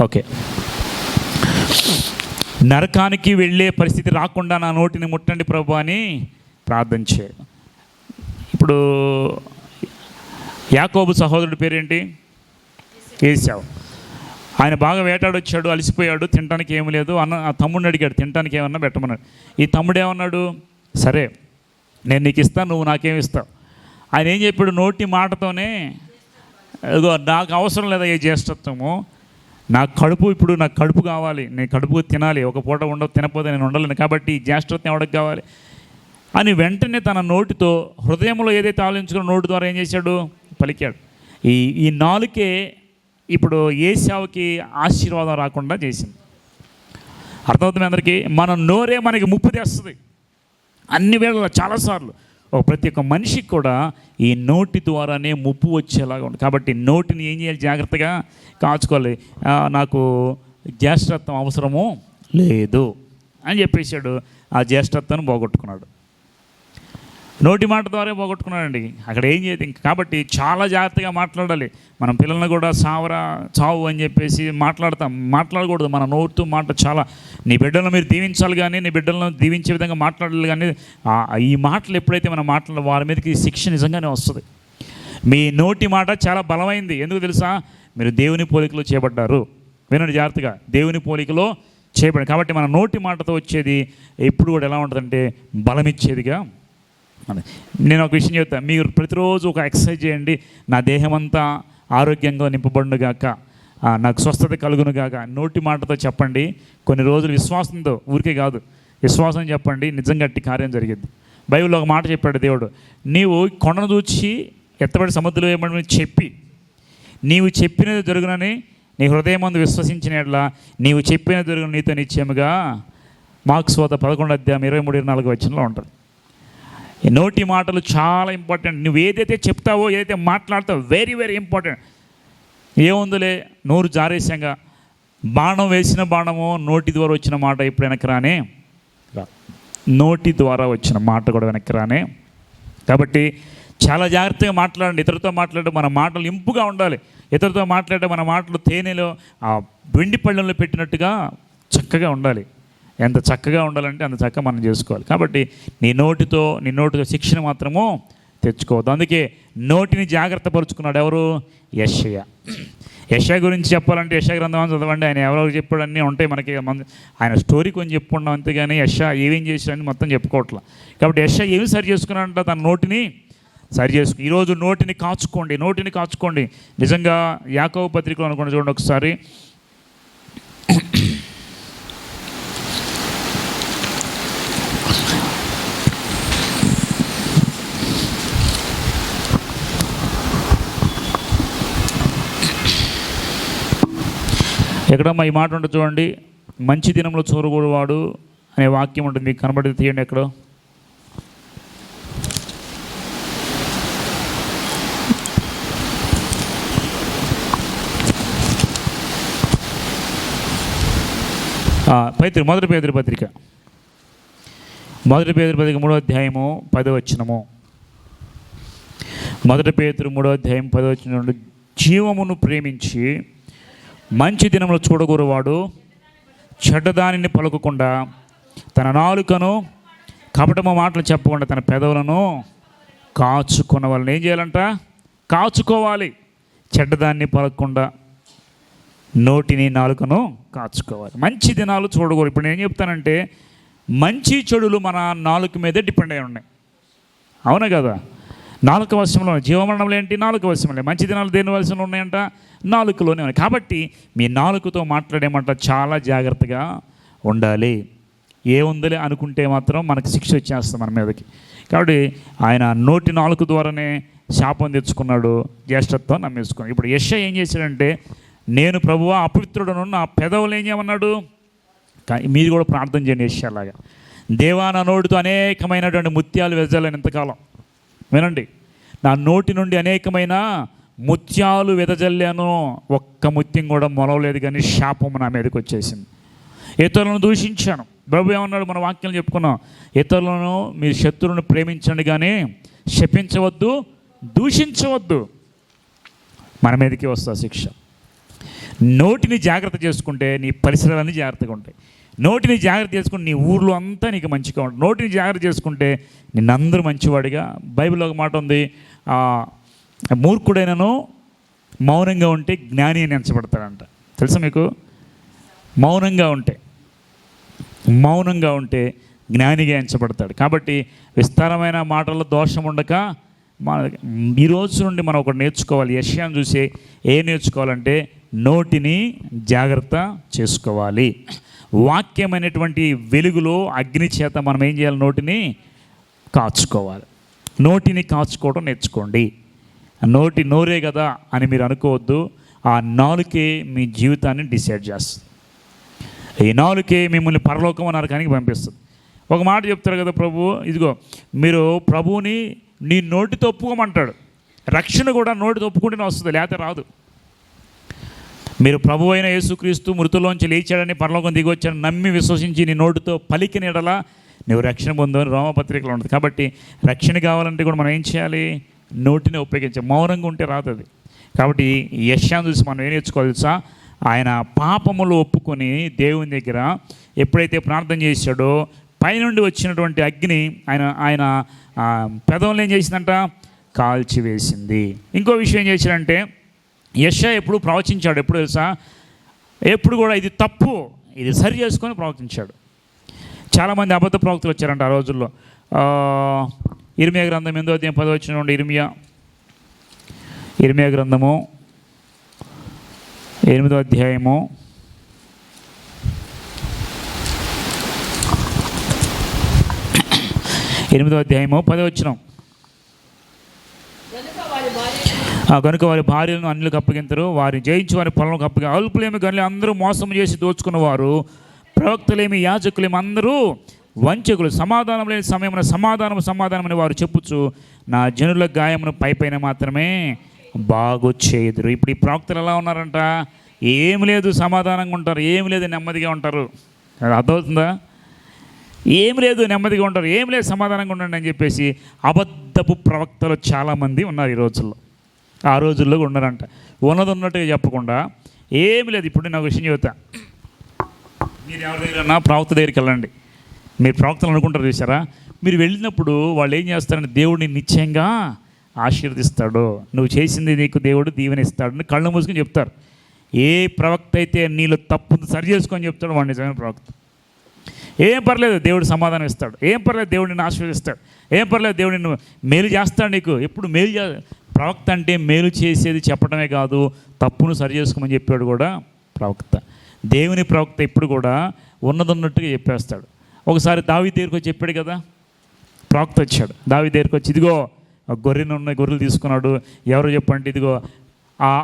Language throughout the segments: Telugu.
ఓకే. నరకానికి వెళ్ళే పరిస్థితి రాకుండా నా నోటిని ముట్టండి ప్రభు అని ప్రార్థన చేయ ఇప్పుడు యాకోబు సహోదరుడి పేరేంటి? ఏసావు ఆయన బాగా వేటాడొచ్చాడు అలసిపోయాడు తినడానికి ఏమీ లేదు. అన్న ఆ తమ్ముడిని అడిగాడు తినడానికి ఏమన్నా పెట్టమన్నాడు? ఈ తమ్ముడు ఏమన్నాడు? సరే నేను నీకు ఇస్తాను నువ్వు నాకేమి ఇస్తావు. ఆయన ఏం చెప్పాడు? నోటి మాటతోనే నాకు అవసరం లేదా ఏ జ్యేష్ఠత్వము? నా కడుపు ఇప్పుడు నాకు కడుపు కావాలి నేను కడుపు తినాలి ఒక పూట ఉండవు తినకపోతే నేను ఉండలేను కాబట్టి ఈ జ్యేష్ఠత్వం ఎవరికి కావాలి? అని వెంటనే తన నోటితో హృదయంలో ఏదైతే ఆలోచించుకున్న నోటి ద్వారా ఏం చేశాడు? పలికాడు. ఈ ఈ నాలుకే ఇప్పుడు ఏసావుకి ఆశీర్వాదం రాకుండా చేసింది. అర్థమవుతుంది అందరికీ? మన నోరే మనకి ముప్పు తెస్తుంది. అన్ని వేళ చాలాసార్లు ఒక ప్రతి ఒక్క మనిషికి కూడా ఈ నోటి ద్వారానే ముప్పు వచ్చేలాగా ఉంది కాబట్టి నోటిని ఏం చేయాలి? జాగ్రత్తగా కాచుకోవాలి. నాకు జ్యేష్ఠత్వం అవసరము లేదు అని చెప్పేశాడు. ఆ జ్యేష్ఠత్వాన్ని పోగొట్టుకున్నాడు. నోటి మాట ద్వారా పోగొట్టుకున్నాడండి. అక్కడ ఏం చేయదు కాబట్టి చాలా జాగ్రత్తగా మాట్లాడాలి. మనం పిల్లల్ని కూడా సావరా చావు అని చెప్పేసి మాట్లాడతాం. మాట్లాడకూడదు. మన నోటితో మాట చాలా నీ బిడ్డలను మీరు దీవించాలి కానీ నీ బిడ్డలను దీవించే విధంగా మాట్లాడాలి కానీ ఈ మాటలు ఎప్పుడైతే మనం మాట్లాడాలి వారి మీదకి శిక్ష నిజంగానే వస్తుంది. మీ నోటి మాట చాలా బలమైంది. ఎందుకు తెలుసా? మీరు దేవుని పోలికలో చేపడ్డారు. వినండి జాగ్రత్తగా. దేవుని పోలికలో చేయబడి కాబట్టి మన నోటి మాటతో వచ్చేది ఎప్పుడు కూడా ఎలా ఉంటుందంటే బలమిచ్చేదిగా నేను ఒక విషయం చెప్తాను మీరు ప్రతిరోజు ఒక ఎక్సర్సైజ్ చేయండి. నా దేహం అంతా ఆరోగ్యంగా నింపబడుగాక నాకు స్వస్థత కలుగునుగాక నోటి మాటతో చెప్పండి. కొన్ని రోజులు విశ్వాసంతో ఊరికే కాదు. విశ్వాసం చెప్పండి. నిజంగా అట్టి కార్యం జరిగింది. బైబిల్లో ఒక మాట చెప్పాడు దేవుడు. నీవు కొండను చూచి ఎత్తబడి సముద్రం ఏమని చెప్పి నీవు చెప్పినది జరుగునని నీ హృదయం మందు విశ్వసించిన ఎట్లా నీవు చెప్పినది జరుగున నీతో నిశ్చయముగా మార్క్స్ వద్ద పదకొండు అధ్యాయం ఇరవై మూడు ఇరవై నాలుగు వచ్చినలో ఉంటుంది. నోటి మాటలు చాలా ఇంపార్టెంట్ నువ్వు ఏదైతే చెప్తావో ఏదైతే మాట్లాడతావో వెరీ వెరీ ఇంపార్టెంట్ ఏముందిలే? నోరు జారేసంగా బాణం వేసిన బాణము నోటి ద్వారా వచ్చిన మాట ఇప్పుడు వెనక్కి రానే. నోటి ద్వారా వచ్చిన మాట కూడా వెనక్కి రానే. కాబట్టి చాలా జాగ్రత్తగా మాట్లాడండి. ఇతరులతో మాట్లాడే మన మాటలు ఇంపుగా ఉండాలి. ఇతరులతో మాట్లాడే మన మాటలు తేనెలో ఆ వెండి పళ్ళెంలో పెట్టినట్టుగా చక్కగా ఉండాలి. ఎంత చక్కగా ఉండాలంటే అంత చక్కగా మనం చేసుకోవాలి. కాబట్టి నీ నోటితో నీ నోటితో శిక్షణ మాత్రము తెచ్చుకోవద్దు. అందుకే నోటిని జాగ్రత్త పరుచుకున్నాడు ఎవరు? యశయ్య యశ గురించి చెప్పాలంటే యశ గ్రంథం చదవండి. ఆయన ఎవరెవరు చెప్పాడు అన్నీ ఉంటాయి మనకి. మన ఆయన స్టోరీ కొంచెం చెప్పుకున్నాం అంతేగాని యశ ఏమేం చేశాడని మొత్తం చెప్పుకోవట్లా. కాబట్టి యశ ఏమి సరి చేసుకున్నాడంట? తన నోటిని సరి చేసుకు ఈరోజు నోటిని కాచుకోండి నోటిని కాచుకోండి. నిజంగా యాకవ పత్రికలో అనుకోండి చూడండి ఒకసారి. ఎక్కడమ్మా ఈ మాట ఉంటుంది చూడండి మంచి దినంలో చూరగూడవాడు అనే వాక్యం ఉంటుంది. మీకు కనబడి తీయండి ఎక్కడో. ఆ, పైత్రి మొదటి పేదరి పత్రిక. మొదటి పేదరి పత్రిక మూడో అధ్యాయము పదో మొదటి పేతురు మూడో అధ్యాయం పదో జీవమును ప్రేమించి మంచి దినంలో చూడగూరువాడు చెడ్డదానిని పలుకకుండా తన నాలుకను కపటమ మాటలు చెప్పకుండా తన పెదవులను కాచుకున్న వాళ్ళని ఏం చేయాలంట? కాచుకోవాలి. చెడ్డదాన్ని పలకకుండా నోటిని నాలుకను కాచుకోవాలి. మంచి దినాలు చూడకూడదు ఇప్పుడు నేను ఏం చెప్తానంటే మంచి చెడులు మన నాలుక మీదే డిపెండ్ అయి ఉన్నాయి. అవునా కదా? నాలుక వర్షంలో జీవమరణంలో ఏంటి? నాలుక వర్షంలో మంచి దినాలు దేని వశంలో ఉన్నాయంట? నాలుకలోనే ఉన్నాయి. కాబట్టి మీ నాలుకతో మాట్లాడేమంట చాలా జాగ్రత్తగా ఉండాలి. ఏముందిలే అనుకుంటే మాత్రం మనకు శిక్ష వచ్చేస్తుంది మన మీదకి. కాబట్టి ఆయన నోటి నాలుగు ద్వారానే శాపం తెచ్చుకున్నాడు. జ్యేష్ఠత్వం నమ్మేసుకున్నాడు ఇప్పుడు యశ ఏం చేశాడంటే నేను ప్రభువా అపవిత్రుడను నా పెదవులు ఏం చేయమన్నాడు? మీరు కూడా ప్రార్థన చేయండి యశలాగా దేవా నా నోటితో అనేకమైనటువంటి ముత్యాలు వెజాలని ఎంతకాలం వినండి. నా నోటి నుండి అనేకమైన ముత్యాలు వెదజల్లాను. ఒక్క ముత్యం కూడా మొలవలేదు కానీ శాపం నా మీదకి వచ్చేసింది. ఇతరులను దూషించాను. ప్రభు ఏమన్నాడు? మన వాక్యాలు చెప్పుకున్నాం. ఇతరులను మీ శత్రువులను ప్రేమించండి కానీ శపించవద్దు దూషించవద్దు. మన మీదకి వస్తా శిక్ష. నోటిని జాగ్రత్త చేసుకుంటే నీ పరిసరాలన్నీ జాగ్రత్తగా ఉంటాయి. నోటిని జాగ్రత్త చేసుకుని నీ ఊర్లో అంతా నీకు మంచిగా ఉంటుంది నోటిని జాగ్రత్త చేసుకుంటే నిన్నందరూ మంచివాడిగా. బైబిల్లో ఒక మాట ఉంది మూర్ఖుడైనను మౌనంగా ఉంటే జ్ఞాని అని ఎంచబడతాడంట. తెలుసా మీకు? మౌనంగా ఉంటే మౌనంగా ఉంటే జ్ఞానిగా ఎంచబడతాడు. కాబట్టి విస్తారమైన మాటల్లో దోషం ఉండక మన ఈ రోజు నుండి మనం ఒకటి నేర్చుకోవాలి. యశ్యాన్ని చూసి ఏం నేర్చుకోవాలంటే నోటిని జాగ్రత్త చేసుకోవాలి. వాక్యమైనటువంటి వెలుగులో అగ్ని చేత మనం ఏం చేయాలి? నోటిని కాచుకోవాలి. నోటిని కాచుకోవడం నేర్చుకోండి. నోటి నోరే కదా అని మీరు అనుకోవద్దు. ఆ నాలుకే మీ జీవితాన్ని డిసైడ్ చేస్తుంది. ఈ నాలుకే మిమ్మల్ని పరలోకం నరకానికి పంపిస్తుంది. ఒక మాట చెప్తారు కదా ప్రభు ఇదిగో మీరు ప్రభువుని నీ నోటితో ఒప్పుకోమంటాడు రక్షణ కూడా నోటితో ఒప్పుకుంటేనే వస్తుంది లేకపోతే రాదు. మీరు ప్రభు అయిన యేసుక్రీస్తు మృతులోంచి లేచాడని పరలోకం దిగొచ్చాడని నమ్మి విశ్వసించి నీ నోటితో పలికిన ఎడలా నువ్వు రక్షణ పొందని రోమపత్రికలో ఉంటుంది కాబట్టి రక్షణ కావాలంటే కూడా మనం ఏం చేయాలి? నోటిని ఉపయోగించాలి. మౌనంగా ఉంటే రాదు కాబట్టి యశాన్ని చూసి మనం ఏం నేర్చుకోవాలి తెలుసా? ఆయన పాపములు ఒప్పుకొని దేవుని దగ్గర ఎప్పుడైతే ప్రార్థన చేశాడో పైనుండి వచ్చినటువంటి అగ్ని ఆయన ఆయన పెదవులు ఏం చేసిందంట? కాల్చివేసింది. ఇంకో విషయం ఏం చేశాడంటే యశ ఎప్పుడు ప్రవచించాడు? ఎప్పుడు తెలుసా? ఎప్పుడు కూడా ఇది తప్పు. ఇది సరి చేసుకొని ప్రవచించాడు. చాలామంది అబద్ధ ప్రవక్తలు వచ్చారంట ఆ రోజుల్లో. ఇరిమియా గ్రంథం ఎందో అధ్యాయం పది వచ్చిన నుండి ఇరిమియా. ఇర్మియా గ్రంథము ఎనిమిదో అధ్యాయము. ఎనిమిదో అధ్యాయము పదో వచ్చినాం కనుక వారి భార్య ఆ కనుక వారి భార్యలను అన్నిలకు అప్పగింతరు వారిని జయించి వారి పొలంలోకి అప్పగి అల్పులేమి గనులు అందరూ మోసం చేసి దోచుకున్నవారు ప్రవక్తలేమి యాజకులేమి అందరూ వంచకులు. సమాధానం లేని సమయమున సమాధానం సమాధానం అని వారు చెప్పుచ్చు నా జనుల గాయమును పైపైన మాత్రమే బాగు చేయుదురు. ఇప్పుడు ఈ ప్రవక్తలు ఎలా ఉన్నారంట? ఏం లేదు సమాధానంగా ఉంటారు. ఏం లేదు నెమ్మదిగా ఉంటారు. అది అర్థమవుతుందా? ఏం లేదు నెమ్మదిగా ఉంటారు. ఏం లేదు సమాధానంగా ఉండండి అని చెప్పేసి అబద్ధపు ప్రవక్తలు చాలామంది ఉన్నారు ఈ రోజుల్లో. ఆ రోజుల్లో ఉన్నారంట. ఉన్నది ఉన్నట్టుగా చెప్పకుండా ఏమి లేదు. ఇప్పుడు నేను ఒక విషయం చెబుతా. మీరు ఎవరి దగ్గర ప్రవక్త దగ్గరికి వెళ్ళండి. మీరు ప్రవక్తలు అనుకుంటారు చూసారా మీరు వెళ్ళినప్పుడు వాళ్ళు ఏం చేస్తారంటే దేవుడిని నిశ్చయంగా ఆశీర్వదిస్తాడు. నువ్వు చేసింది నీకు దేవుడు దీవెనిస్తాడు అని కళ్ళు మూసుకొని చెప్తారు. ఏ ప్రవక్త అయితే నీళ్ళు తప్పు సరి చేసుకొని చెప్తాడు వాడు నిజమైన ప్రవక్త. ఏం పర్లేదు దేవుడు సమాధానం ఇస్తాడు. ఏం పర్లేదు దేవుడిని ఆశీర్వదిస్తాడు. ఏం పర్లేదు దేవుడిని మేలు చేస్తాడు నీకు. ఎప్పుడు మేలు ప్రవక్త అంటే మేలు చేసేది చెప్పడమే కాదు తప్పును సరి చేసుకోమని చెప్పాడు కూడా ప్రవక్త. దేవుని ప్రవక్త ఇప్పుడు కూడా ఉన్నదన్నట్టుగా చెప్పేస్తాడు. ఒకసారి దావి దగ్గరికి వచ్చి చెప్పాడు కదా ప్రవక్త వచ్చాడు. దావి దగ్గరికి వచ్చి ఇదిగో ఆ గొర్రెను ఉన్న గొర్రెలు తీసుకున్నాడు. ఎవరు చెప్పండి ఇదిగో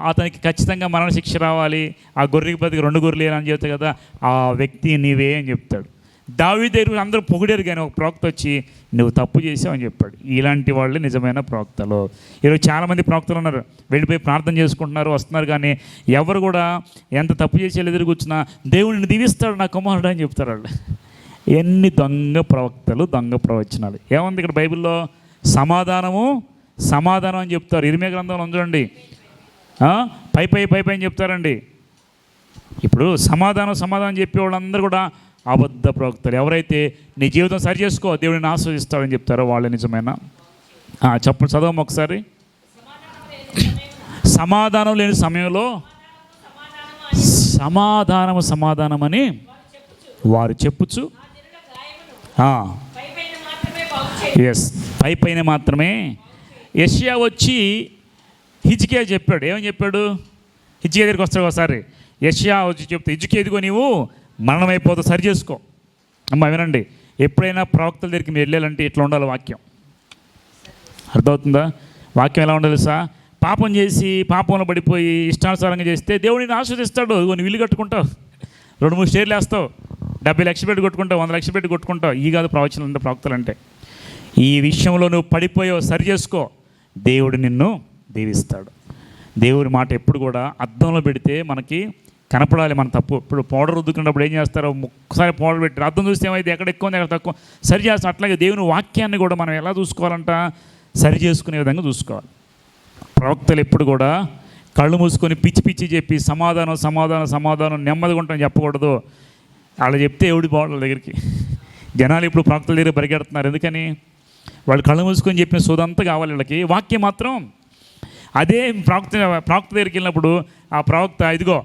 అతనికి ఖచ్చితంగా మరణశిక్ష రావాలి. ఆ గొర్రెకి బతికి రెండు గొర్రెలు అని చెప్తాయి కదా ఆ వ్యక్తి నీవే అని చెప్తాడు. దావి దగ్గర అందరూ పొగిడారు కానీ ఒక ప్రవక్త వచ్చి నువ్వు తప్పు చేసావు అని చెప్పాడు. ఇలాంటి వాళ్ళే నిజమైన ప్రవక్తలు. ఈరోజు చాలామంది ప్రవక్తలు ఉన్నారు. వెళ్ళిపోయి ప్రార్థన చేసుకుంటున్నారు వస్తున్నారు కానీ ఎవరు కూడా ఎంత తప్పు చేసి ఎదురు కూర్చున్నా దేవుడిని దీవిస్తాడు నా కుమారుడు అని చెప్తారు వాళ్ళు. ఎన్ని దొంగ ప్రవక్తలు దొంగ ప్రవచనాలు. ఏముంది ఇక్కడ బైబిల్లో? సమాధానము సమాధానం అని చెప్తారు. ఇరిమే గ్రంథంలో ఉంచండి పై పై పై పై అని చెప్తారండి. ఇప్పుడు సమాధానం సమాధానం చెప్పే వాళ్ళందరూ కూడా అబద్ధ ప్రవక్తలు. ఎవరైతే నీ జీవితం సరి చేసుకో దేవుడిని ఆస్వాదిస్తావని చెప్తారో వాళ్ళు నిజమైన? చెప్పండి చదవం ఒకసారి. సమాధానం లేని సమయంలో సమాధానము సమాధానం అని వారు చెప్పుచు. ఎస్ పై పైన మాత్రమే. యష్యా వచ్చి హిజ్కియా చెప్పాడు. ఏమని చెప్పాడు? హిజ్కియా దగ్గరికి వస్తాడు ఒకసారి. యష్యా వచ్చి చెప్తే హిజ్కియా ఎదుగో నీవు మరణమైపోతా సరి చేసుకో. అమ్మ వినండి. ఎప్పుడైనా ప్రవక్తల దగ్గరికి మీరు వెళ్ళాలంటే ఇట్లా ఉండాలి వాక్యం? అర్థమవుతుందా? వాక్యం ఎలా ఉండాలి సార్ పాపం చేసి పాపంలో పడిపోయి ఇష్టానుసారంగా చేస్తే దేవుడిని ఆస్వాదిస్తాడు నువ్వు విల్లు కట్టుకుంటావు. రెండు మూడు షేర్లు వేస్తావు. డెబ్బై లక్షలు పెట్టి కొట్టుకుంటావు వంద లక్షలు పెట్టి కొట్టుకుంటావు. ఈ కాదు ప్రవచనలు అంటే ప్రవక్తలు అంటే ఈ విషయంలో నువ్వు పడిపోయావు సరి చేసుకో. దేవుడు నిన్ను దీవిస్తాడు. దేవుడి మాట ఎప్పుడు కూడా అర్థంలో పెడితే మనకి కనపడాలి మన తప్పు. ఇప్పుడు పౌడర్ రుద్దుకున్నప్పుడు ఏం చేస్తారో ఒక్కసారి పౌడర్ పెట్టి అర్థం చూస్తే ఏమైతే ఎక్కడ ఎక్కువ ఉంది ఎక్కడ తక్కువ సరి చేస్తాం. అట్లాగే దేవుని వాక్యాన్ని కూడా మనం ఎలా చూసుకోవాలంట? సరి చేసుకునే విధంగా చూసుకోవాలి. ప్రవక్తలు ఎప్పుడు కూడా కళ్ళు మూసుకొని పిచ్చి పిచ్చి చెప్పి సమాధానం సమాధానం సమాధానం నెమ్మదిగా ఉంటాం చెప్పకూడదు. అలా చెప్తే ఎవడి బాగుండాలి దగ్గరికి? జనాలు ఇప్పుడు ప్రవక్తల దగ్గర పరిగెడుతున్నారు. ఎందుకని? వాళ్ళు కళ్ళు మూసుకొని చెప్పిన సోదంతా కావాలి వీళ్ళకి. వాక్యం మాత్రం అదే ప్రవక్త ప్రవక్త దగ్గరికి వెళ్ళినప్పుడు ఆ ప్రవక్త ఇదిగో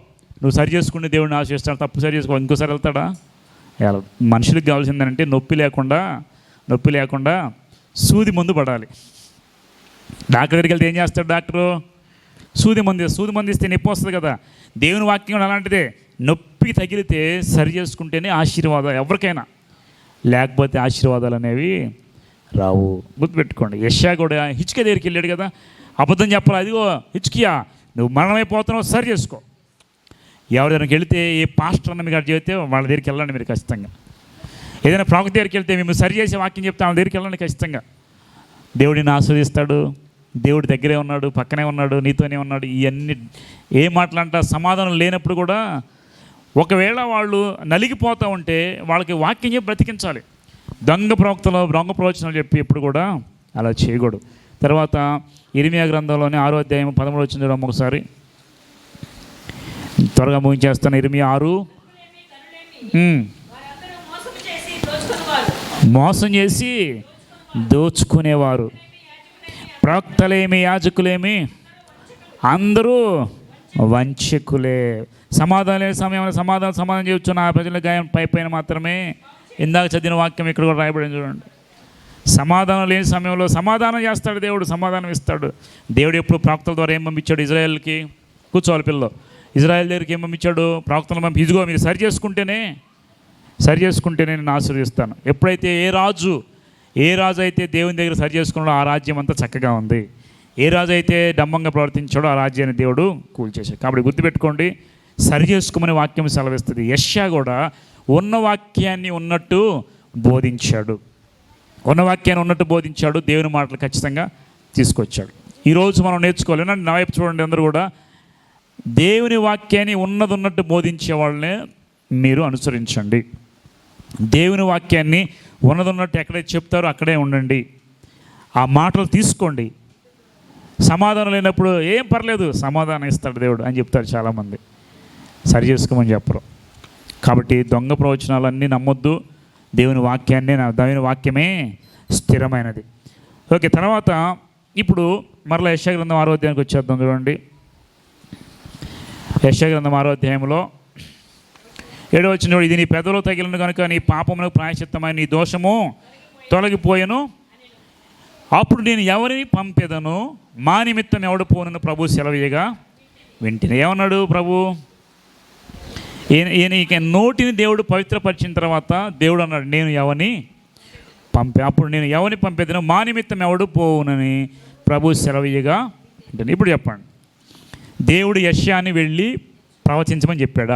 నువ్వు సరి చేసుకునే దేవుడిని ఆశిస్తాడు తప్పు సరి చేసుకో ఇంకోసారి వెళ్తాడా? మనుషులకు కావాల్సిందంటే నొప్పి లేకుండా నొప్పి లేకుండా సూది మందు పడాలి. డాక్టర్ దగ్గరికి వెళ్తే ఏం చేస్తాడు డాక్టరు? సూది మంది సూది మంది ఇస్తే నొప్పి వస్తుంది కదా. దేవుని వాక్యం అలాంటిదే. నొప్పి తగిలితే సరి చేసుకుంటేనే ఆశీర్వాదం ఎవరికైనా. లేకపోతే ఆశీర్వాదాలు అనేవి రావు. గుర్తుపెట్టుకోండి యశా కూడా హిచ్కే దగ్గరికి వెళ్ళాడు కదా. అబద్ధం చెప్పాలి అదిగో హిచ్కియా నువ్వు మరణమైపోతున్నావు సరి చేసుకో. ఎవరి దగ్గరికి వెళితే ఏ పాస్టర్ అన్న మీకు చెబితే వాళ్ళ దగ్గరికి వెళ్ళండి మీరు ఖచ్చితంగా. ఏదైనా ప్రవక్త దగ్గరికి వెళ్తే మేము సరి చేసే వాక్యం చెప్తే వాళ్ళ దగ్గరికి వెళ్ళండి ఖచ్చితంగా. దేవుడిని ఆస్వాదిస్తాడు దేవుడి దగ్గరే ఉన్నాడు పక్కనే ఉన్నాడు నీతోనే ఉన్నాడు ఇవన్నీ ఏ మాటలంట సమాధానం లేనప్పుడు కూడా ఒకవేళ వాళ్ళు నలిగిపోతూ ఉంటే వాళ్ళకి వాక్యం చెప్పి బ్రతికించాలి. దొంగ ప్రవక్తలు దొంగ ప్రవచనాలు చెప్పి ఎప్పుడు కూడా అలా చేయకూడదు. తర్వాత ఇరిమియా గ్రంథంలోనే ఆరో అధ్యాయం పదమూడు వచ్చింది ఒకసారి త్వరగా ముగించేస్తాను ఇరిమియా ఆరు. మోసం చేసి దోచుకునేవారు. ప్రవక్తలేమి యాజకులేమి అందరూ వంచకులే. సమాధానం లేని సమయంలో సమాధానం సమాధానం చేయొచ్చు నా ప్రజల గాయం పై పైన మాత్రమే ఇందాక చదివిన వాక్యం ఇక్కడ కూడా రాయబడింది చూడండి. సమాధానం లేని సమయంలో సమాధానం చేస్తాడు దేవుడు సమాధానం ఇస్తాడు. దేవుడు ఎప్పుడు ప్రవక్తల ద్వారా ఏం పంపించాడు ఇజ్రాయెల్కి? కూర్చోవాలి పిల్లలు. ఇజ్రాయెల్ దగ్గరికి ఏం పంపించాడు ప్రవక్తలు పంపి ఇదిగో మీరు సరి చేసుకుంటేనే సరి చేసుకుంటేనే నేను ఆశీర్వదిస్తాను ఎప్పుడైతే ఏ రాజు ఏ రాజు అయితే దేవుని దగ్గర సరి చేసుకున్నాడో ఆ రాజ్యం అంతా చక్కగా ఉంది. ఏ రాజు అయితే డమ్మంగా ప్రవర్తించాడో ఆ రాజ్యాన్ని దేవుడు కూల్చేశాడు. కాబట్టి గుర్తుపెట్టుకోండి సరి చేసుకోమని వాక్యం సెలవిస్తుంది. యష్యా కూడా ఉన్న వాక్యాన్ని ఉన్నట్టు బోధించాడు. ఉన్న వాక్యాన్ని ఉన్నట్టు బోధించాడు. దేవుని మాటలు ఖచ్చితంగా తీసుకొచ్చాడు. ఈరోజు మనం నేర్చుకోవాలి. నా వైపు చూడండి అందరూ కూడా. దేవుని వాక్యాన్ని ఉన్నది ఉన్నట్టు బోధించే వాళ్ళనే మీరు అనుసరించండి. దేవుని వాక్యాన్ని ఉన్నది ఉన్నట్టు ఎక్కడైతే చెప్తారో అక్కడే ఉండండి. ఆ మాటలు తీసుకోండి. సమాధానం లేనప్పుడు ఏం పర్లేదు సమాధానం ఇస్తాడు దేవుడు అని చెప్తారు చాలామంది. సరి చేసుకోమని చెప్పరు. కాబట్టి దొంగ ప్రవచనాలన్నీ నమ్మొద్దు. దేవుని వాక్యాన్ని నా దేవుని వాక్యమే స్థిరమైనది. ఓకే తర్వాత ఇప్పుడు మరలా యశాగ్రంథం ఆరో వచ్చేద్దాం చూడండి. యశగ్రంథం ఆరో అధ్యాయంలో ఏడో వచ్చిన ఇది నీ పెదవులు తగిలిన కనుక నీ పాపమునకు ప్రాయశ్చిత్తమైన నీ దోషము తొలగిపోయాను. అప్పుడు నేను ఎవరిని పంపెదను? మా నిమిత్తం ఎవడు పోనను ప్రభు సెలవీయగా? వింటిని. ఏమన్నాడు ప్రభు? ఈయన ఈయన ఇక నోటిని దేవుడు పవిత్రపరిచిన తర్వాత దేవుడు అన్నాడు నేను ఎవరిని పంపే అప్పుడు నేను ఎవరిని పంపేదను? మా నిమిత్తం ఎవడు పోవునని ప్రభు సెలవీయగా వింటిని. ఇప్పుడు చెప్పండి. దేవుడు యశ్యాన్ని వెళ్ళి ప్రవచించమని చెప్పాడా?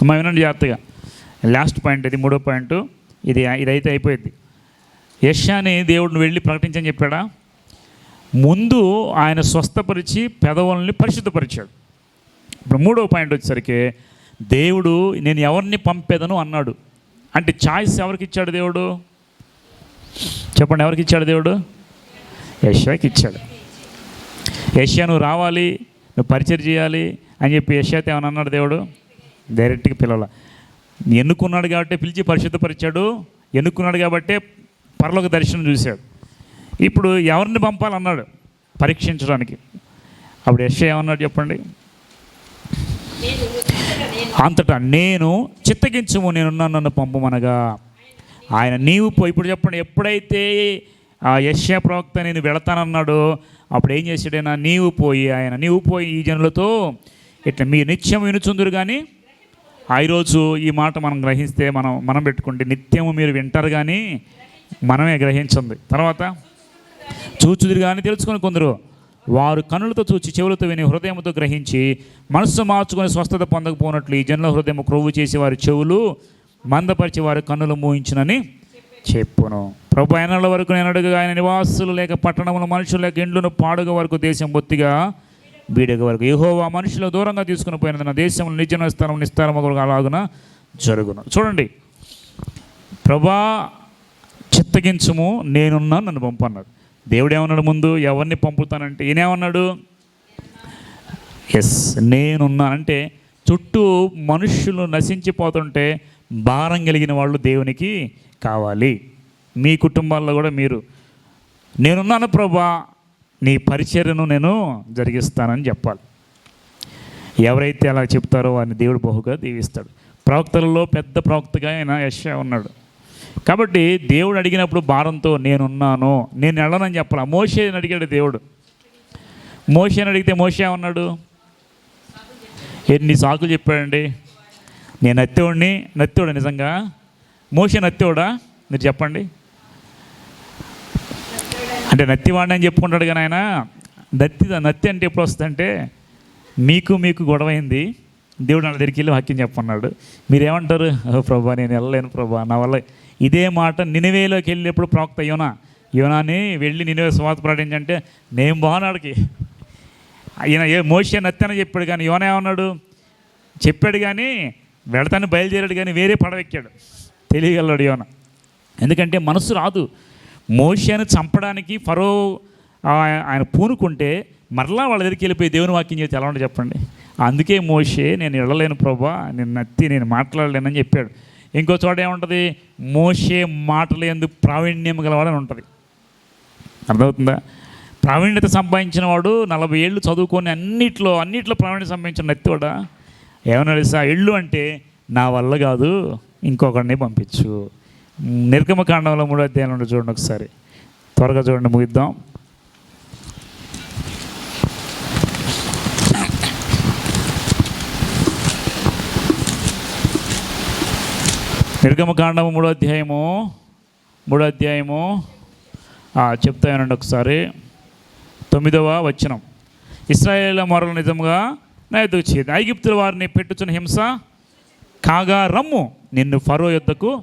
అమ్మా వినండి జాగ్రత్తగా. లాస్ట్ పాయింట్ ఇది మూడో పాయింట్. ఇది ఇదైతే అయిపోయింది. యష్యాని దేవుడిని వెళ్ళి ప్రకటించని చెప్పాడా? ముందు ఆయన స్వస్థపరిచి పెదవుల్ని పరిశుద్ధపరిచాడు. ఇప్పుడు మూడో పాయింట్ వచ్చేసరికి దేవుడు నేను ఎవరిని పంపేదను అన్నాడు. అంటే ఛాయిస్ ఎవరికి ఇచ్చాడు దేవుడు? చెప్పండి ఎవరికి ఇచ్చాడు దేవుడు? యష్యాకి ఇచ్చాడు. యష్యా నువ్వు రావాలి నువ్వు పరిచయం చేయాలి అని చెప్పి యష్యాతో ఏమని అన్నాడు దేవుడు? డైరెక్ట్గా పిలవాల. ఎన్నుకున్నాడు కాబట్టి పిలిచి పరిశుద్ధపరిచాడు ఎన్నుకున్నాడు కాబట్టే పరలోక దర్శనం చూశాడు. ఇప్పుడు ఎవరిని పంపాలన్నాడు? పరీక్షించడానికి. అప్పుడు యష్యా ఏమన్నాడు చెప్పండి? నేను అంతటా నేను చిత్తగించము నేనున్నాను నన్ను పంపమనగా. ఆయన నీవు పోయి ఇప్పుడు చెప్పండి ఎప్పుడైతే ఆ యశ్యా ప్రవక్త నేను వెళతానన్నాడు. అప్పుడు ఏం చేశాడైనా నీవు పోయి ఆయన నీవు పోయి ఈ జనులతో ఇట్లా మీ నిత్యం వినుచుందురు కానీ ఆ ఈరోజు ఈ మాట మనం గ్రహిస్తే మనం మనం పెట్టుకుంటే నిత్యము మీరు వింటారు కానీ మనమే గ్రహించింది. తర్వాత చూచుదురు కానీ తెలుసుకొని కొందరు వారు కనులతో చూచి చెవులతో విని హృదయంతో గ్రహించి మనస్సు మార్చుకొని స్వస్థత పొందకపోనట్లు ఈ జనుల హృదయం క్రొవ్వు చేసి వారి చెవులు మందపరిచి వారి కన్నులు మూయించునని చెప్పును. ప్రభు ఆయనల వరకు నేను అడుగుగా ఆయన నివాసులు లేక పట్టణములు మనుషులు లేక ఇండ్లను పాడుగ వరకు దేశం బొత్తిగా బీడగ వరకు. ఏహోవా మనుషులు దూరంగా తీసుకుని పోయిన దేశంలో నిజన స్థలం నిస్తారం అలాగున జరుగును. చూడండి. ప్రభా చిత్తగించుము నేనున్నా నన్ను పంపన్నాడు. దేవుడు ఏమన్నాడు ముందు? ఎవరిని పంపుతానంటే ఈయనేమన్నాడు? ఎస్ నేనున్నానంటే చుట్టూ మనుషులు నశించిపోతుంటే భారం కలిగిన వాళ్ళు దేవునికి కావాలి. మీ కుటుంబాల్లో కూడా మీరు నేనున్నాను ప్రభా నీ పరిచర్యను నేను జరిగిస్తానని చెప్పాలి. ఎవరైతే అలా చెప్తారో వారిని దేవుడు బహుగా దీవిస్తాడు. ప్రవక్తలలో పెద్ద ప్రవక్తగా ఆయన యశ ఉన్నాడు. కాబట్టి దేవుడు అడిగినప్పుడు భారంతో నేనున్నాను నేను వెళ్ళనని చెప్పాలి. మోషేని అడిగాడు దేవుడు. మోషేని అడిగితే మోషే ఉన్నాడు ఎన్ని సాకులు చెప్పాడండి. నేను నత్తివాడిని నత్తివాడు నిజంగా మోషే నత్తివాడా? మీరు చెప్పండి. అంటే నత్తివాడిని అని చెప్పుకుంటాడు కానీ ఆయన నత్తి నత్తి అంటే ఎప్పుడు వస్తుందంటే మీకు మీకు గొడవైంది దేవుడు నా దగ్గరికి వెళ్ళి వాక్యం చెప్పన్నాడు మీరేమంటారు? "ఓ ప్రభా నేను వెళ్ళలేను ప్రభా నా వల్ల ఇదే మాట నినివేలోకి వెళ్ళినప్పుడు ప్రవక్త యోనా యోనాని వెళ్ళి నినివే స్వాత ప్రకటించంటే నేను బాగున్నాడికి ఈయన ఏ మోసే నత్తి అని చెప్పాడు కానీ యోనా ఏమన్నాడు? చెప్పాడు కానీ వెళతాను బయలుదేరాడు కానీ వేరే పడవెక్కాడు తెలియగలడు యోన. ఎందుకంటే మనసు రాదు. మోషేను చంపడానికి ఫరో ఆయన పూనుకుంటే మరలా వాళ్ళ దగ్గరికి వెళ్ళిపోయి దేవుని వాక్యం చేసి ఎలా చెప్పండి. అందుకే మోషే నేను వెళ్ళలేను ప్రభా నేను నత్తి నేను మాట్లాడలేనని చెప్పాడు. ఇంకో చోట ఏముంటుంది? మోషే మాటలు ఎందుకు ప్రావీణ్యం గలవాడని ఉంటుంది. అర్థమవుతుందా? ప్రావీణ్యత సంపాదించిన వాడు నలభై ఏళ్ళు చదువుకొని అన్నిట్లో అన్నిట్లో ప్రావీణ్యత సంపాదించిన నెత్తివాడా? ఏమన్నా తెలుసా? ఇళ్ళు అంటే నా వల్ల కాదు ఇంకొకరిని పంపించు. నిర్గమకాండంలో మూడో అధ్యాయంలో ఉండి చూడండి ఒకసారి. త్వరగా చూడండి ముగిద్దాం. నిర్గమకాండము మూడో అధ్యాయము మూడో అధ్యాయము. ఆ, చెప్తానండి ఒకసారి. తొమ్మిదవ వచనం. ఇస్రాయేల్ మొరలు నిజంగా నా ఎద్దుకు ఐగిప్తుల వారిని పెట్టుచున్న హింస కాగా రమ్ము. నిన్ను ఫరో యుద్ధకు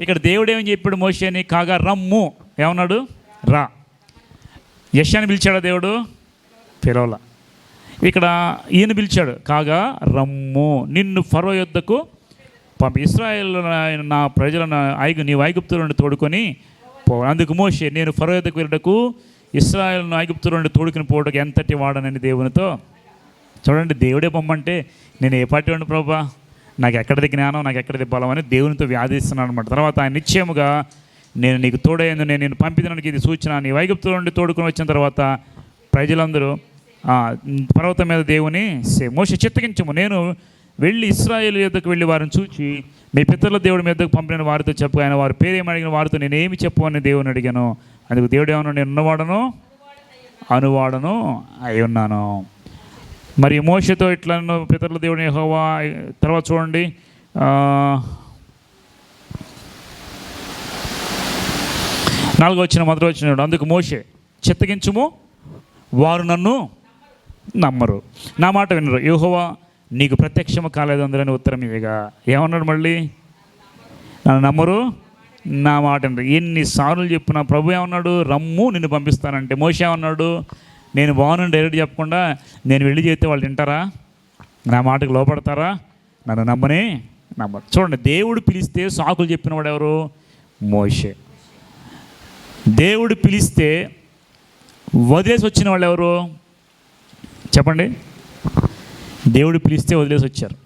ఇక్కడ దేవుడు ఏమని చెప్పాడు మోషేని? కాగా రమ్ము. ఏమన్నాడు? రా. యశాన్ని పిలిచాడా దేవుడు? పిలవల ఇక్కడ ఈయన పిలిచాడు కాగా రమ్ము. నిన్ను ఫరో యుద్ధకు పంపి. ఇస్రాయేల్ నా ప్రజలను ఐగు నీ ఐగుప్తుల నుండి తోడుకొని పో. అందుకు మోషే నేను ఫరో యుద్ధకు వెళ్ళటకు ఇస్రాయేల్ను ఐగుప్తుల నుండి తోడుకుని పోవడానికి ఎంతటి వాడనని దేవునితో? చూడండి దేవుడే పొమ్మంటే నేను ఏ పార్టీ వాడిని ప్రభా? నాకు ఎక్కడిది జ్ఞానం నాకు ఎక్కడిది బలం అని దేవునితో వ్యాధిస్తున్నాను అనమాట తర్వాత ఆయన నిశ్చయముగా నేను నీకు తోడైంది నేను నేను పంపించడానికి ఇది సూచన. నీ వైగుప్తుల నుండి తోడుకొని వచ్చిన తర్వాత ప్రజలందరూ పర్వతం మీద దేవుని మోస చిత్తగించము. నేను వెళ్ళి ఇస్రాయేల్ యొద్దకు వెళ్ళి వారిని చూచి మీ పితరుల దేవుడి మీదకు పంపిన వారితో చెప్పు. ఆయన వారి పేరేమి అడిగిన వారితో నేనేమి చెప్పు అని దేవుని అడిగాను. అందుకు దేవుడు ఏమన్నా నేను ఉన్నవాడను అనువాడను అయి ఉన్నాను. మరి మోషతో ఇట్లా పితరుల దేవుని హోవా తర్వాత చూడండి నాలుగో వచ్చిన మొదటి వచ్చిన అందుకు మోషే చిత్తగించుము వారు నన్ను నమ్మరు. నా మాట వినరు. యూహోవా నీకు ప్రత్యక్షము కాలేదు అందరని ఉత్తరం ఇవిగా ఏమన్నాడు మళ్ళీ? నన్ను నమ్మరు నా మాట వినరు. ఎన్నిసార్లు చెప్పిన ప్రభు ఏమన్నాడు? రమ్ము నిన్ను పంపిస్తానంటే. మోషే ఏమన్నాడు? నేను బాగున్నాను డైరెక్ట్ చెప్పకుండా నేను వెళ్ళి చేస్తే వాళ్ళు వింటారా నా మాటకు లోపడతారా? నన్ను నమ్మని? నమ్మరు. చూడండి దేవుడు పిలిస్తే సాకులు చెప్పిన వాడు ఎవరు? మోషే. దేవుడు పిలిస్తే వదిలేసి వచ్చిన వాళ్ళు ఎవరు? చెప్పండి. దేవుడు పిలిస్తే వదిలేసి వచ్చారు.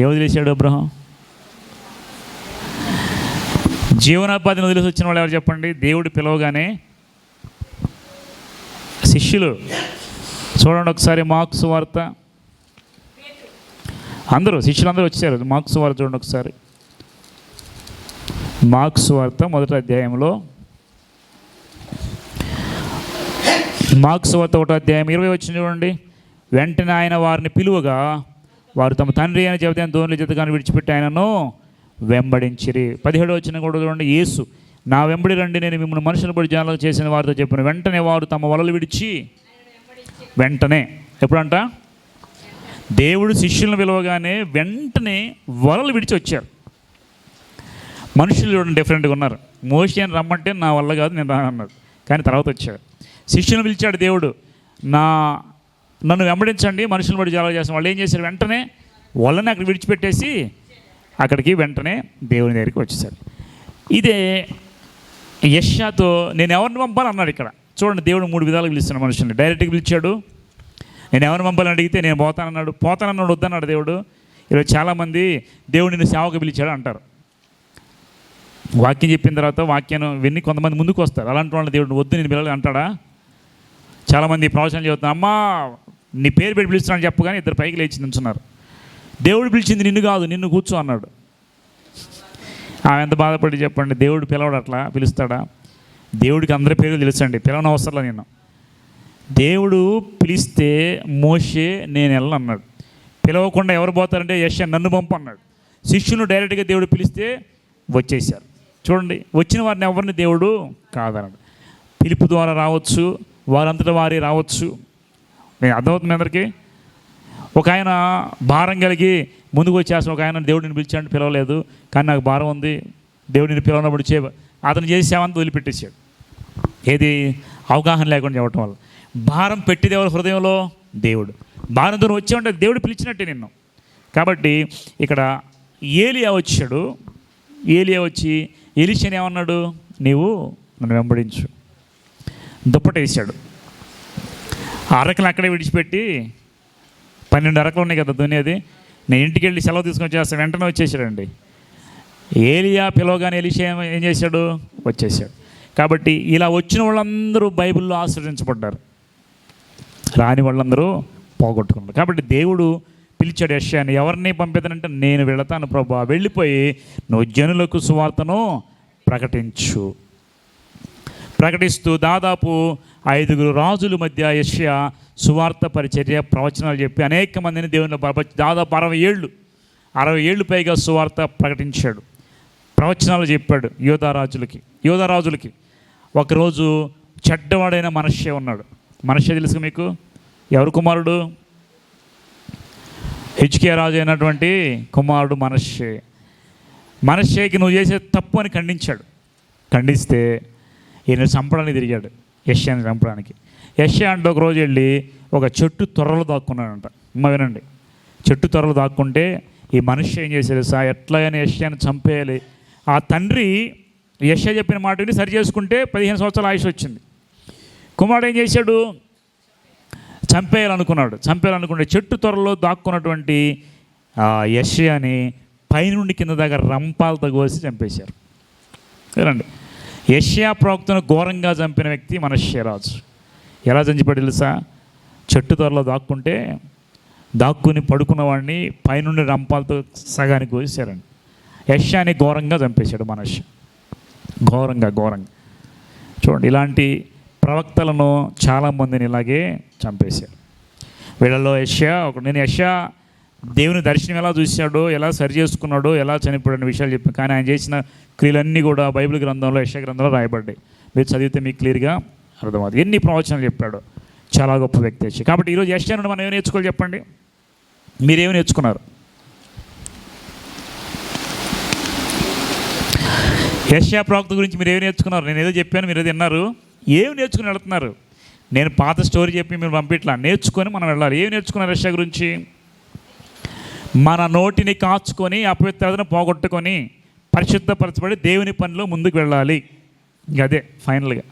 ఏ వదిలేశాడు అబ్రహం? జీవనోపాధిని వదిలేసి వచ్చిన వాళ్ళు ఎవరు చెప్పండి? దేవుడు పిలవగానే శిష్యులు. చూడండి ఒకసారి మార్క్స్ వార్త. అందరూ శిష్యులందరూ వచ్చారు. మార్క్స్ వార్త చూడండి ఒకసారి. మార్క్స్ వార్త మొదటి అధ్యాయంలో. మార్క్స్ వార్త ఒకటో అధ్యాయం ఇరవై వచ్చిన చూడండి. వెంటనే ఆయన వారిని పిలువగా వారు తమ తండ్రి అయిన చెబితే దోనుల జతగాని విడిచిపెట్టి ఆయనను వెంబడించిరి. పదిహేడు వచ్చిన కూడా చూడండి. యేసు నా వెంబడి రండి నేను మిమ్మల్ని మనుషుల బడి జనాలకు చేసిన వారితో చెప్పిన వెంటనే వారు తమ వలలు విడిచి వెంటనే. ఎప్పుడంట? దేవుడు శిష్యులను పిలవగానే వెంటనే వలలు విడిచి వచ్చారు. మనుషులు చూడండి డిఫరెంట్గా ఉన్నారు. మోషి అని రమ్మంటే నా వల్ల కాదు నేను రాను కానీ తర్వాత వచ్చాడు. శిష్యులను పిలిచాడు దేవుడు నా నన్ను వెంబడించండి మనుషులను బట్టి చాలా చేస్తాం వాళ్ళు ఏం చేశారు? వెంటనే వాళ్ళని అక్కడ విడిచిపెట్టేసి అక్కడికి వెంటనే దేవుని దగ్గరికి వచ్చేసారు ఇదే యష్యాతో నేను ఎవరిని పంపాలి అన్నాడు ఇక్కడ. చూడండి దేవుడు మూడు విధాలు పిలుస్తున్నాడు మనుషుని డైరెక్ట్గా పిలిచాడు నేను ఎవరిని పంపాలని అడిగితే నేను పోతానన్నాడు. పోతానన్నాడు వద్దన్నాడు దేవుడు. ఈరోజు చాలామంది దేవుడు నిన్ను సేవకు పిలిచాడు అంటారు. వాక్యం చెప్పిన తర్వాత వాక్యాన్ని విని కొంతమంది ముందుకు వస్తారు. అలాంటి వాళ్ళని దేవుడు వద్దు నేను పిల్లలు అంటాడా? చాలామంది ప్రవచనం చెబుతున్నా అమ్మా నీ పేరు పెట్టి పిలుస్తున్నాను చెప్పగానే ఇద్దరు పైకి లేచి నించున్నారు. దేవుడు పిలిచింది నిన్ను కాదు నిన్ను కూర్చో అన్నాడు. ఆమె ఎంత బాధపడి చెప్పండి దేవుడు పిలవడు అట్లా? పిలుస్తాడా? దేవుడికి అందరి పేర్లు తెలుసండి. పిలవని అవసరంలా నేను దేవుడు పిలిస్తే మోషే నేను వెళ్ళను అన్నాడు. పిలవకుండా ఎవరు పోతారంటే యశ నన్ను పంపు అన్నాడు డైరెక్ట్గా దేవుడు పిలిస్తే వచ్చేసారు చూడండి వచ్చిన వారిని ఎవరిని దేవుడు కాదన్నాడు. పిలుపు ద్వారా రావచ్చు వారంతటా వారి రావచ్చు. నేను అర్థమవుతుంది అందరికీ? ఒక ఆయన భారం కలిగి ముందుకు వచ్చేసిన ఒక ఆయన దేవుడిని పిలిచాడు పిలవలేదు. కానీ నాకు భారం ఉంది. దేవుడిని పిలవనప్పుడు చే అతను చేసి సేవంతా వదిలిపెట్టేశాడు. ఏది? అవగాహన లేకుండా చెప్పడం వల్ల. భారం పెట్టిది ఎవరు హృదయంలో? దేవుడు. భారంతో వచ్చే ఉంటే దేవుడు పిలిచినట్టే నిన్ను. కాబట్టి ఇక్కడ ఏలియా వచ్చాడు. ఏలియా వచ్చి ఎలిషని ఏమన్నాడు? నీవు నన్ను వెంబడించు. దుప్పట వేశాడు అరకలు అక్కడే విడిచిపెట్టి పన్నెండు అరకులు ఉన్నాయి కదా దున్నేది. నేను ఇంటికి వెళ్ళి సెలవు తీసుకొని వచ్చేస్తా. వెంటనే వచ్చేసాడండి. ఏలియా పిలవగానే ఎలిషా ఏం- చేశాడు? వచ్చేసాడు. కాబట్టి ఇలా వచ్చిన వాళ్ళందరూ బైబిల్లో ఆశ్రయించబడ్డారు. రాని వాళ్ళందరూ పోగొట్టుకున్నారు. కాబట్టి దేవుడు పిలిచాడు యశ్యాని ఎవరిని పంపిదనంటే నేను వెళతాను ప్రభా. వెళ్ళిపోయి నువ్వు జనులకు సువార్తను ప్రకటించు. ప్రకటిస్తూ దాదాపు ఐదుగురు రాజుల మధ్య యష్యా సువార్త పరిచర్య ప్రవచనాలు చెప్పి అనేక మందిని దేవుని బలపరిచి దాదాపు అరవై ఏళ్ళు అరవై ఏళ్ళు పైగా సువార్త ప్రకటించాడు. ప్రవచనాలు చెప్పాడు యోధారాజులకి యోధారాజులకి ఒకరోజు చెడ్డవాడైన మనష్య ఉన్నాడు. మనష్య తెలుసు మీకు? ఎవరు కుమారుడు? హెచ్కే రాజు అయినటువంటి కుమారుడు మనషే మనషేకి నువ్వు చేసే తప్పు అని ఖండించాడు. ఖండిస్తే ఈయన చంపడానికి తిరిగాడు యశ్యాన్ని చంపడానికి. యష్యా అంటే ఒక రోజు వెళ్ళి ఒక చెట్టు త్వరలో దాక్కున్నాడంట. అమ్మ వినండి. చెట్టు త్వరలు దాక్కుంటే ఈ మనిషి ఏం చేశాడు సార్ ఎట్లయినా యష్యాని చంపేయాలి. ఆ తండ్రి యష్యా చెప్పిన మాట విని సరి చేసుకుంటే పదిహేను సంవత్సరాల ఆయుష్ వచ్చింది. కుమారుడు ఏం చేశాడు? చంపేయాలనుకున్నాడు. చంపేయాలనుకుంటే చెట్టు త్వరలో దాక్కున్నటువంటి ఆ యష్యాని పైనుండి కింద దగ్గర రంపాలతో కోసి చంపేశారు. వినండి. యష్యా ప్రవక్తను ఘోరంగా చంపిన వ్యక్తి మనశ్యరాజు ఎలా చంచిపడి తెలుసా? చెట్టు త్వరలో దాక్కుంటే దాక్కుని పడుకున్న వాడిని పైనుండి రంపాలతో సగానికి కోసేశారండి. యష్యాని ఘోరంగా చంపేశాడు మనశ్య ఘోరంగా ఘోరంగా. చూడండి ఇలాంటి ప్రవక్తలను చాలామందిని ఇలాగే చంపేశారు. వీళ్ళలో యష్యా ఒక నేను యష్యా దేవుని దర్శనం ఎలా చూశాడో ఎలా సరి చేసుకున్నాడో ఎలా చనిపోయిన విషయాలు చెప్పాను. కానీ ఆయన చేసిన క్రియలన్నీ కూడా బైబిల్ గ్రంథంలో యష్యా గ్రంథంలో రాయబడ్డాయి. మీరు చదివితే మీకు క్లియర్గా అర్థమవుతుంది. ఎన్ని ప్రవచనాలు చెప్పాడో. చాలా గొప్ప వ్యక్తి వచ్చి. కాబట్టి ఈరోజు యష్యా నుండి మనం ఏమి నేర్చుకోవాలి చెప్పండి? మీరేమి నేర్చుకున్నారు? యష్యా ప్రవక్త గురించి మీరు ఏమి నేర్చుకున్నారు? నేను ఏదో చెప్పాను మీరు ఏదో విన్నారు. ఏమి నేర్చుకుని వెళుతున్నారు? నేను పాత స్టోరీ చెప్పి మీరు పంపిట్లా. నేర్చుకొని మనం వెళ్ళాలి. ఏమి నేర్చుకున్నారు యష్యా గురించి? మన నోటిని కాచుకొని అపవిత్రతను పోగొట్టుకొని పరిశుద్ధపరచబడి దేవుని పనిలో ముందుకు వెళ్ళాలి. అదే ఫైనల్గా.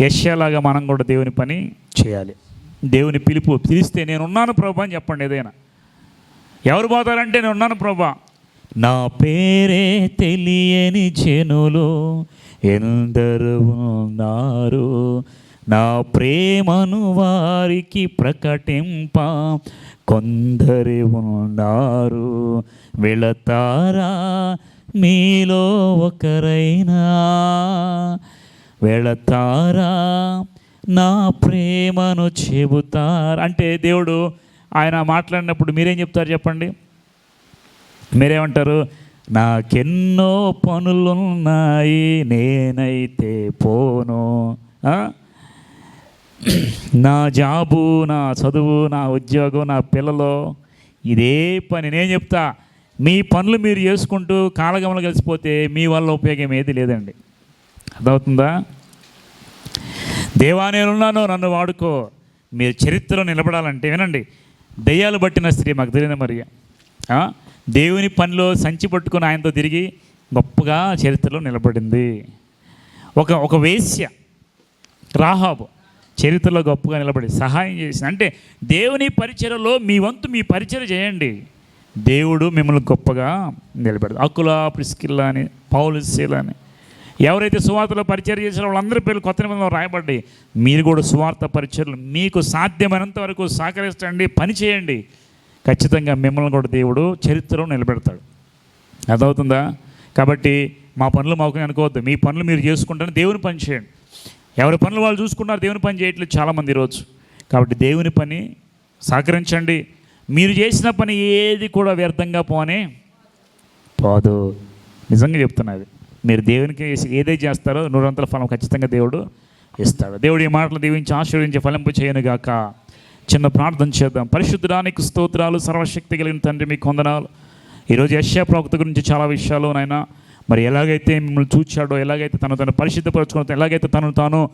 యష్యాలాగా మనం కూడా దేవుని పని చేయాలి. దేవుని పిలుపు పిలిస్తే నేనున్నాను ప్రభా అని చెప్పండి ఏదైనా. ఎవరు పోతారంటే నేను ఉన్నాను ప్రభా. నా పేరే తెలియని జనులు ఎందరు ఉన్నారు. నా ప్రేమను వారికి ప్రకటింప కొందరి ఉన్నారు. వెళతారా మీలో ఒకరైనా. వెళతారా? నా ప్రేమను చెబుతారు? అంటే దేవుడు ఆయన మాట్లాడినప్పుడు మీరేం చెప్తారు చెప్పండి? మీరేమంటారు? నాకెన్నో పనులున్నాయి నేనైతే పోను. నా జాబు నా చదువు నా ఉద్యోగం నా పిల్లలు ఇదే పని. నేను చెప్తా మీ పనులు మీరు చేసుకుంటూ కాలగమలు కలిసిపోతే మీ వల్ల ఉపయోగం ఏది లేదండి. అర్థమవుతుందా? దేవా నేనున్నాను నన్ను వాడుకో. మీరు చరిత్రలో నిలబడాలంటే వినండి. దయ్యాలు పట్టిన స్త్రీ మాకు తెలియదు మరి? దేవుని పనిలో సంచి పట్టుకొని ఆయనతో తిరిగి గొప్పగా చరిత్రలో నిలబడింది. ఒక ఒక వేశ్య రాహాబు చరిత్రలో గొప్పగా నిలబడి సహాయం చేసిన అంటే దేవుని పరిచయలో మీ వంతు మీ పరిచయం చేయండి. దేవుడు మిమ్మల్ని గొప్పగా నిలబెడదు అకుల ప్రిస్కిల్లా అని పౌలుశీల అని. ఎవరైతే సువార్తలో పరిచయం చేసిన వాళ్ళందరి పేర్లు కొత్త నిబంధనలో రాయబడ్డాయి. మీరు కూడా సువార్త పరిచయలు. మీకు సాధ్యమైనంత వరకు సహకరించండి పని చేయండి. ఖచ్చితంగా మిమ్మల్ని కూడా దేవుడు చరిత్రలో నిలబెడతాడు. అర్థమవుతుందా? కాబట్టి మా పనులు మాకు అనుకోవద్దు. మీ పనులు మీరు చేసుకుంటారని దేవుని పని చేయండి. ఎవరి పనులు వాళ్ళు చూసుకున్నారు దేవుని పని చేయట్లేదు చాలామంది ఈరోజు. కాబట్టి దేవుని పని సహకరించండి. మీరు చేసిన పని ఏది కూడా వ్యర్థంగా పోనే పోదు. నిజంగా చెప్తున్నది మీరు దేవునికి ఏదైతే చేస్తారో నూరంతల ఫలం ఖచ్చితంగా దేవుడు ఇస్తాడు. దేవుడు ఈ మాటలు దీవించి ఆశీర్వించి ఫలింపు చేయనుగాక చిన్న ప్రార్థన చేద్దాం. పరిశుద్ధడానికి స్తోత్రాలు సర్వశక్తి కలిగిన తండ్రి మీకు కొందనాలు. ఈరోజు యశ్యా ప్రవక్త గురించి చాలా విషయాలు నాయన. మరి ఎలాగైతే మిమ్మల్ని చూచాడో ఎలాగైతే తను తను పరిశుద్ధపరచుకున్న ఎలాగైతే తను తాను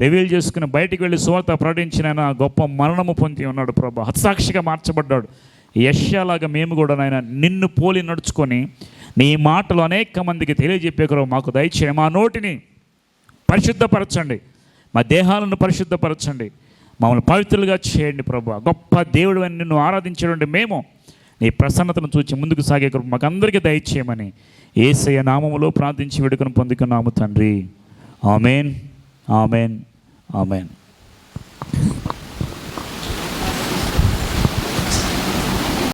రివీల్ చేసుకుని బయటికి వెళ్ళి సువార్త ప్రకటించిన గొప్ప మరణము పొంది ఉన్నాడు ప్రభా. హత్సాక్షిగా మార్చబడ్డాడు. యశ్యాలాగా మేము కూడా నాయన నిన్ను పోలి నడుచుకొని నీ మాటలు అనేక మందికి తెలియజెప్పే మాకు దయచేయండి మా నోటిని పరిశుద్ధపరచండి. మా దేహాలను పరిశుద్ధపరచండి. మమ్మల్ని పవిత్రులుగా చేయండి ప్రభు. గొప్ప దేవుడు అని నిన్ను ఆరాధించేటువంటి మేము నీ ప్రసన్నతను చూచి ముందుకు సాగే కృప మాకందరికీ దయచేయమని ఏసయ్య నామములో ప్రార్థించి వేడుకను పొందుకున్నాము తండ్రి. ఆమెన్. ఆమెన్. ఆమెన్.